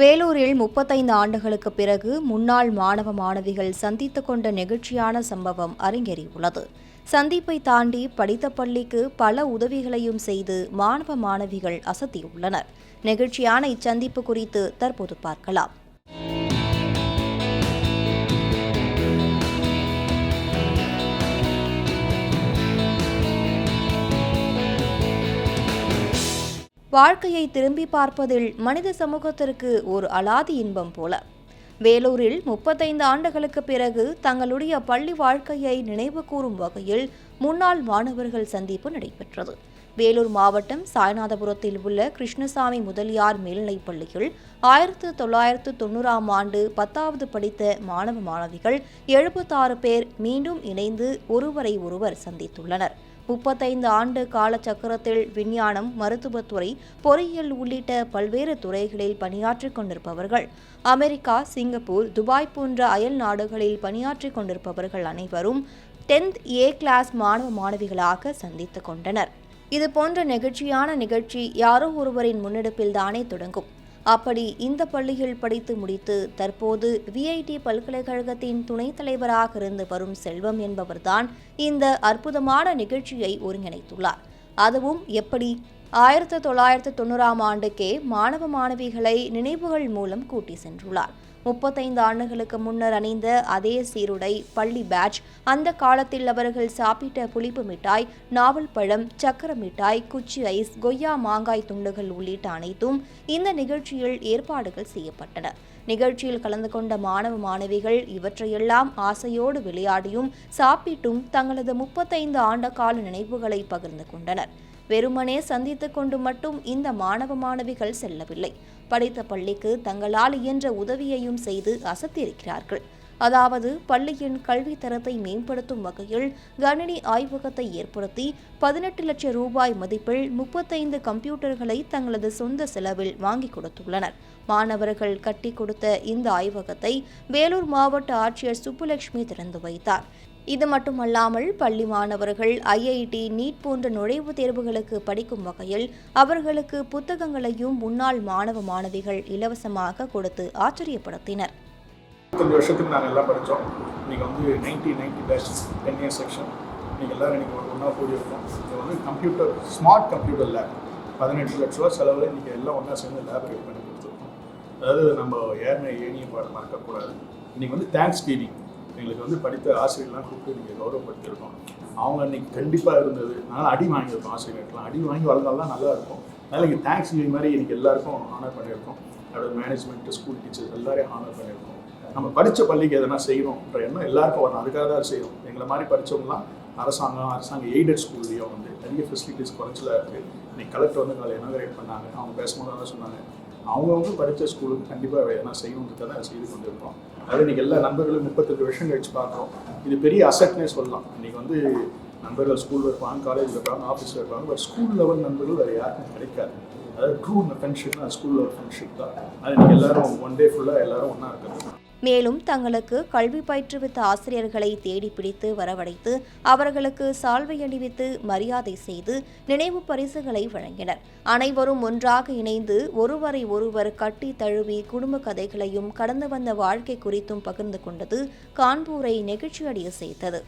வேலூரில் முப்பத்தைந்து ஆண்டுகளுக்கு பிறகு முன்னாள் மாணவ மாணவிகள் சந்தித்து கொண்ட நெகிழ்ச்சியான சம்பவம் அரங்கேறியுள்ளது. சந்திப்பை தாண்டி படித்த பள்ளிக்கு பல உதவிகளையும் செய்து மாணவ மாணவிகள் அசத்தியுள்ளனர். நெகிழ்ச்சியான இச்சந்திப்பு குறித்து தற்போது பார்க்கலாம். வாழ்க்கையை திரும்பி பார்ப்பதில் மனித சமூகத்திற்கு ஒரு அலாதி இன்பம் போல. வேலூரில் முப்பத்தைந்து ஆண்டுகளுக்கு பிறகு தங்களுடைய பள்ளி வாழ்க்கையை நினைவு கூறும் வகையில் முன்னாள் மாணவர்கள் சந்திப்பு நடைபெற்றது. வேலூர் மாவட்டம் சாய்நாதபுரத்தில் உள்ள கிருஷ்ணசாமி முதலியார் மேல்நிலைப் பள்ளியில் ஆயிரத்து தொள்ளாயிரத்து தொண்ணூறாம் ஆண்டு பத்தாவது படித்த மாணவ மாணவிகள் எழுபத்தாறு பேர் மீண்டும் இணைந்து ஒருவரை ஒருவர் சந்தித்துள்ளனர். முப்பத்தைந்து ஆண்டு காலச்சக்கரத்தில் விஞ்ஞானம் மருத்துவத்துறை பொறியியல் உள்ளிட்ட பல்வேறு துறைகளில் பணியாற்றிக் கொண்டிருப்பவர்கள். அமெரிக்கா சிங்கப்பூர் துபாய் போன்ற அயல் நாடுகளில் பணியாற்றிக் கொண்டிருப்பவர்கள் அனைவரும் டென்த் ஏ கிளாஸ் மாணவ மாணவிகளாக சந்தித்து கொண்டனர். இதுபோன்ற நெகிழ்ச்சியான நிகழ்ச்சி யாரோ ஒருவரின் முன்னெடுப்பில் தானே தொடங்கும். அப்படி இந்த பள்ளியில் படித்து முடித்து தற்போது விஐடி பல்கலைக்கழகத்தின் துணைத் தலைவராக இருந்து வரும் செல்வம் என்பவர்தான் இந்த அற்புதமான நிகழ்ச்சியை ஒருங்கிணைத்துள்ளார். அதுவும் எப்படி? ஆயிரத்தி தொள்ளாயிரத்து தொண்ணூறாம் ஆண்டுக்கே மாணவ மாணவிகளை நினைவுகள் மூலம் கூட்டி சென்றுள்ளார். முப்பத்தைந்து ஆண்டுகளுக்கு முன்னர் அணிந்த அதே சீருடை பள்ளி பேட்ச். அந்த காலத்தில் அவர்கள் சாப்பிட்ட புளிப்பு மிட்டாய் நாவல் பழம் சக்கர மிட்டாய் குச்சி ஐஸ் கொய்யா மாங்காய் துண்டுகள் உள்ளிட்ட அனைத்தும் இந்த நிகழ்ச்சியில் ஏற்பாடுகள் செய்யப்பட்டன. நிகழ்ச்சியில் கலந்து கொண்ட மாணவ மாணவிகள் இவற்றையெல்லாம் ஆசையோடு விளையாடியும் சாப்பிட்டும் தங்களது முப்பத்தைந்து ஆண்ட கால நினைவுகளை பகிர்ந்து கொண்டனர். வெறுமனே சந்தித்து கொண்டு மட்டும் இந்த மாணவ மாணவிகள் செல்லவில்லை. படித்த பள்ளிக்கு தங்களால் இயன்ற உதவியையும் செய்து அசத்தியிருக்கிறார்கள் அதாவது பள்ளியின் கல்வி தரத்தை மேம்படுத்தும் வகையில் கணினி ஆய்வகத்தை ஏற்படுத்தி பதினெட்டு லட்சம் ரூபாய் மதிப்பில் முப்பத்தைந்து கம்ப்யூட்டர்களை தங்களது சொந்த செலவில் வாங்கி கொடுத்துள்ளனர். மாணவர்கள் கட்டி கொடுத்த இந்த ஆய்வகத்தை வேலூர் மாவட்ட ஆட்சியர் சுப்புலட்சுமி திறந்து வைத்தார். இது மட்டுமல்லாமல் பள்ளி மாணவர்கள் ஐஐடி நீட் போன்ற நுழைவுத் தேர்வுகளுக்கு படிக்கும் வகையில் அவர்களுக்கு புத்தகங்களையும் முன்னாள் மாணவ மாணவிகள் இலவசமாக கொடுத்து ஆச்சரியப்படுத்தினர். கொஞ்சம் வருஷத்துக்கு நாங்கள் எல்லாம் படித்தோம் நீங்கள் வந்து ninety ninety batch ten year section நீங்கள் எல்லோரும் இன்றைக்கி ஒரு ஒன்றா கூடி இருக்கோம் இது வந்து கம்ப்யூட்டர் ஸ்மார்ட் கம்ப்யூட்டர் லேப் பதினெட்டு லட்ச ரூபா செலவில் இன்றைக்கி எல்லாம் ஒன்றா சேர்ந்து லேப் ரெடி பண்ணி கொடுத்துருக்கோம். அதாவது நம்ம ஏழ்மை ஏனியை பாடம் மறக்கக்கூடாது இன்றைக்கி வந்து தேங்க்ஸ் ஃபீலிங் எங்களுக்கு வந்து படித்த ஆசிரியர்லாம் கூப்பிட்டு நீங்கள் கௌரவப்படுத்தியிருக்கோம். அவங்க அன்றைக்கி கண்டிப்பாக இருந்தது. அதனால் அடி வாங்கியிருக்கோம் ஆசிரியர்களுக்கெல்லாம். அடி வாங்கி வளர்ந்தால்தான் நல்லா இருக்கும் அதனால் இங்கே தேங்க்ஸ் ஃபீலிங் மாதிரி இன்றைக்கி எல்லாருக்கும் ஆனர் பண்ணியிருக்கோம். அதோட மேனேஜ்மெண்ட் ஸ்கூல் டீச்சர்ஸ் எல்லாரையும் ஆனர் பண்ணியிருக்கோம். நம்ம படித்த பள்ளிக்கு எதனா செய்யணும்ன்ற எண்ணம் எல்லாருக்கும் வரணும். அதுக்காக தான் செய்யணும் எங்களை மாதிரி படித்தவங்களாம் அரசாங்கம் அரசாங்க எய்டட் ஸ்கூல்லையும் வந்து நிறைய ஃபெசிலிட்டிஸ் குறைச்சலாக இருக்குது இன்னைக்கு கலெக்டர் வந்து காலை இனாகரேட் பண்ணாங்க. அவங்க பேசும்போது தான் சொன்னாங்க. அவங்கவுங்க படித்த ஸ்கூலுக்கு கண்டிப்பாக எதனா செய்யணுன்றதை தான் செய்து கொண்டு இருக்கோம் அது இன்னைக்கு எல்லா நண்பர்களும் முப்பத்தெட்டு வருஷம் கழிச்சு பார்க்குறோம். இது பெரிய அசட்னே சொல்லலாம். இன்றைக்கி வந்து நண்பர்கள் ஸ்கூலில் இருப்பாங்க காலேஜில் இருப்பாங்க ஆஃபீஸில் இருப்பாங்க பட் ஸ்கூல் லெவல் நண்பர்கள் வேறு யாருக்கும் கிடைக்காது. அதாவது ட்ரூ ஃப்ரெண்ட்ஷிப்னா ஸ்கூல் லெவல் ஃப்ரெண்ட்ஷிப் தான். அது இன்றைக்கி எல்லோரும் ஒன் டே ஃபுல்லாக எல்லாரும் ஒன்றா இருக்கிறது மேலும் தங்களுக்கு கல்வி பயிற்றுவித்த ஆசிரியர்களை தேடி பிடித்து வரவழைத்து அவர்களுக்கு சால்வை அணிவித்து மரியாதை செய்து நினைவு பரிசுகளை வழங்கினர். அனைவரும் ஒன்றாக இணைந்து ஒருவரை ஒருவர் கட்டி தழுவி குடும்ப கதைகளையும் கடந்து வந்த வாழ்க்கை குறித்தும் பகிர்ந்து கொண்டது கான்பூரை நெகிழ்ச்சியடைய செய்தது.